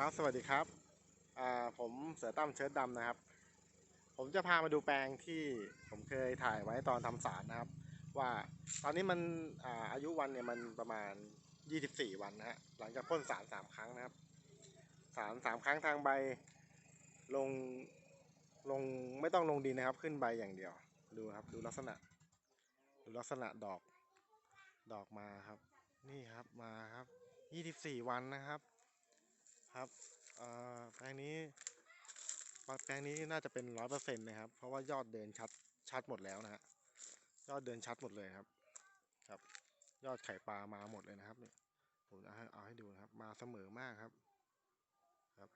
ครับสวัสดีครับผมเสือตั้มเชิดดำนะครับ ผมจะพามาดูแปลงที่ผมเคยถ่ายไว้ตอนทำสารนะครับ ว่าตอนนี้มันอาอายุวันเนี่ยมันประมาณ 24 วันนะฮะหลังจากพ่นสารสามครั้งนะครับ สารสามครั้งทางใบลงลงไม่ต้องลงดินนะครับ ขึ้นใบอย่างเดียวดูครับดูลักษณะดูลักษณะดอกดอกมาครับ นี่ครับมาครับ 24 วันนะครับ ครับแปลงนี้แปลงนี้น่าจะเป็นร้อยเปอร์เซ็นต์นะครับ เพราะว่ายอดเดินชัดชัดหมดแล้วนะฮะยอดเดินชัดหมดเลยครับ ครับ ยอดไข่ปลามาหมดเลยนะครับเนี่ยผมจะเอาให้ดูนะครับ มาเสมอมากครับ ครับ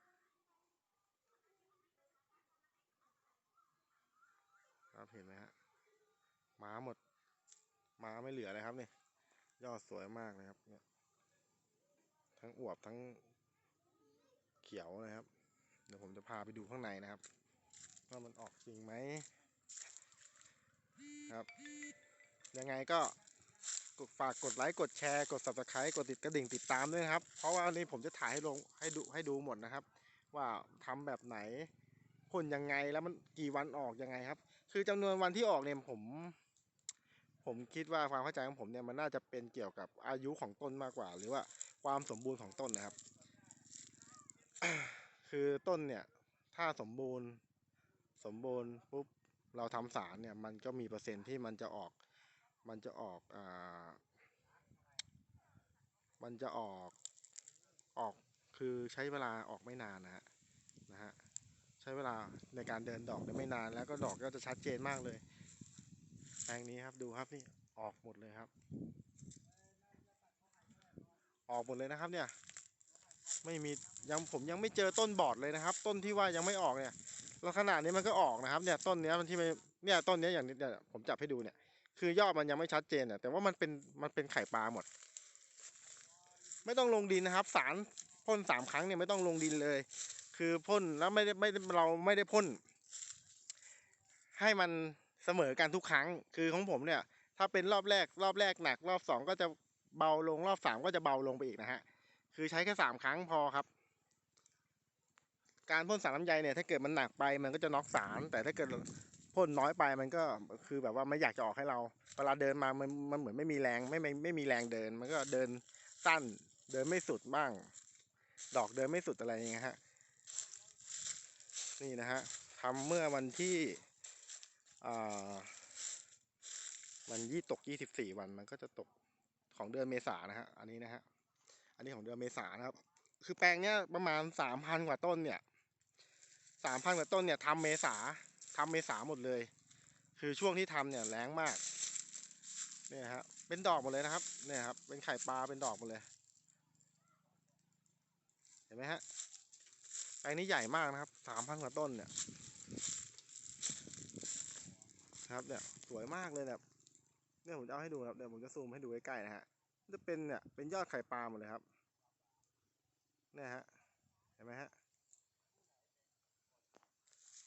ครับเห็นไหมฮะมาหมดมาไม่เหลือเลยครับเนี่ยยอดสวยมากเลยครับเนี่ยทั้งอวบทั้ง ขียวนะครับ เดี๋ยวผมจะพาไปดูข้างในนะครับว่ามันออกจริงไหมครับ ยังไงก็กดฝากกดไลค์กดแชร์กด subscribe กดติดกระดิ่งติดตามด้วยครับ เพราะว่าวันนี้ผมจะถ่ายให้ลงให้ดูให้ดูหมดนะครับ ว่าทำแบบไหนพ่นยังไงแล้วมันกี่วันออกยังไงครับ คือจำนวนวันที่ออกเนี่ยผม ผมคิดว่าความเข้าใจของผมเนี่ยมันน่าจะเป็นเกี่ยวกับอายุของต้นมากกว่า หรือว่าความสมบูรณ์ของต้นนะครับ คือต้นเนี่ยถ้าสมบูรณ์สมบูรณ์ปุ๊บเราทำสารเนี่ยมันก็มีเปอร์เซ็นต์ที่มันจะออกมันจะออกอ่ามันจะออกออกคือใช้เวลาออกไม่นานนะฮะนะฮะใช้เวลาในการเดินดอกเนี่ยไม่นานแล้วก็ดอกก็จะชัดเจนมากเลยแปลงนี้ครับดูครับนี่ออกหมดเลยครับ ออกหมดเลยนะครับเนี่ย ไม่มียังผมยังไม่เจอต้นบอดเลยนะครับ ต้นที่ว่ายังไม่ออกเนี่ยแล้วขนาดนี้มันก็ออกนะครับเนี่ยต้นเนี้ยมันที่ไม่เนี่ยต้นเนี้ยอย่างนี้เนี่ยผมจับให้ดูเนี่ย คือยอดมันยังไม่ชัดเจนเนี่ยแต่ว่ามันเป็นมันเป็นไข่ปลาหมด ไม่ต้องลงดินนะครับ สารพ่นสามครั้งเนี่ยไม่ต้องลงดินเลย คือพ่นแล้วไม่ได้ไม่เราไม่ได้พ่น ให้มันเสมอกันทุกครั้ง คือของผมเนี่ย ถ้าเป็นรอบแรกรอบแรกหนัก รอบสองก็จะเบาลงรอบสามก็จะเบาลงไปอีกนะฮะ คือใช้แค่สามครั้งพอครับ การพ่นสารลำไยเนี่ย ถ้าเกิดมันหนักไปมันก็จะน็อกสาร แต่ถ้าเกิดพ่นน้อยไปมันก็คือแบบว่าไม่อยากจะออกให้เราเวลาเดินมามันมันเหมือนไม่มีแรงไม่ไม่ไม่มีแรงเดิน มันก็เดินสั้นเดินไม่สุดบ้าง ดอกเดินไม่สุดอะไรอย่างเงี้ยฮะนี่นะฮะทำเมื่อวันที่อ่ามันยี่ตกยี่สิบสี่วันมันก็จะตกของเดือนเมษานะฮะ อันนี้นะฮะ นนี้ของเดือนเมษานะครับ คือแปลงเนี้ยประมาณสามพันกว่าต้นเนี่ยสามพันกว่าต้นเนี่ยทำเมษาทำเมษาหมดเลย คือช่วงที่ทำเนี่ยแรงมากเนี่ยฮะเป็นดอกหมดเลยนะครับเนี่ยครับ เป็นไข่ปลาเป็นดอกหมดเลย เห็นไหมฮะแปลงนี้ใหญ่มากนะครับสามพันกว่าต้นเนี่ยครับเนี่ยสวยมากเลยแบบเนี่ยผมจะเอาให้ดูครับเดี๋ยวผมจะซูมให้ดูใกล้ๆนะฮะ จะเป็นเนี่ยเป็นยอดไข่ปลาหมดเลยครับเนี่ยฮะเห็นไหมฮะ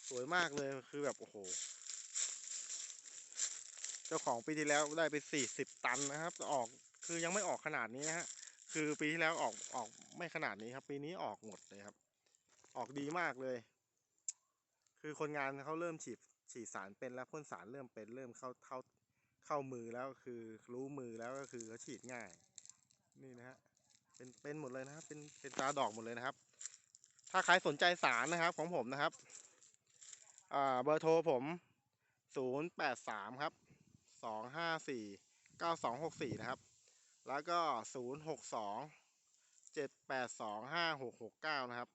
สวยมากเลยคือแบบโอ้โห เจ้าของปีที่แล้วได้ไปสี่สิบตันนะครับออกคือยังไม่ออกขนาดนี้นะฮะคือปีที่แล้วออกออกไม่ขนาดนี้ครับ ปีนี้ออกหมดเลยครับ ออกดีมากเลย คือคนงานเขาเริ่มฉีดฉีดสารเป็นแล้วพ่นสารเริ่มเป็นเริ่มเข้าเข้า เข้ามือแล้วคือรู้มือแล้วก็คือเขาฉีดง่าย นี่นะฮะเป็นเป็นหมดเลยนะครับเป็นเป็นตาดอกหมดเลยนะครับ ถ้าใครสนใจสารนะครับของผมนะครับอ่าเบอร์โทรผมศูนย์แปดสามครับสองห้าสี่เก้าสองหกสี่นะครับ แล้วก็ศูนย์หกสองเจ็ดแปดสองห้าหกหกเก้านะครับ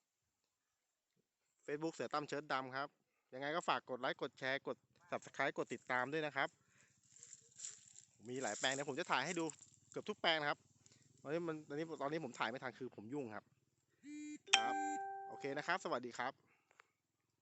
Facebook เสือตั้มเชิดดำครับ ยังไงก็ฝากกดไลค์ กดแชร์ กด subscribe กดติดตามด้วยนะครับ มีหลายแปลงเดี๋ยวผมจะถ่ายให้ดูเกือบทุกแปลงนะครับ ตอนนี้มันตอนนี้ตอนนี้ผมถ่ายไม่ทันคือผมยุ่งครับ ครับ โอเคนะครับ สวัสดีครับ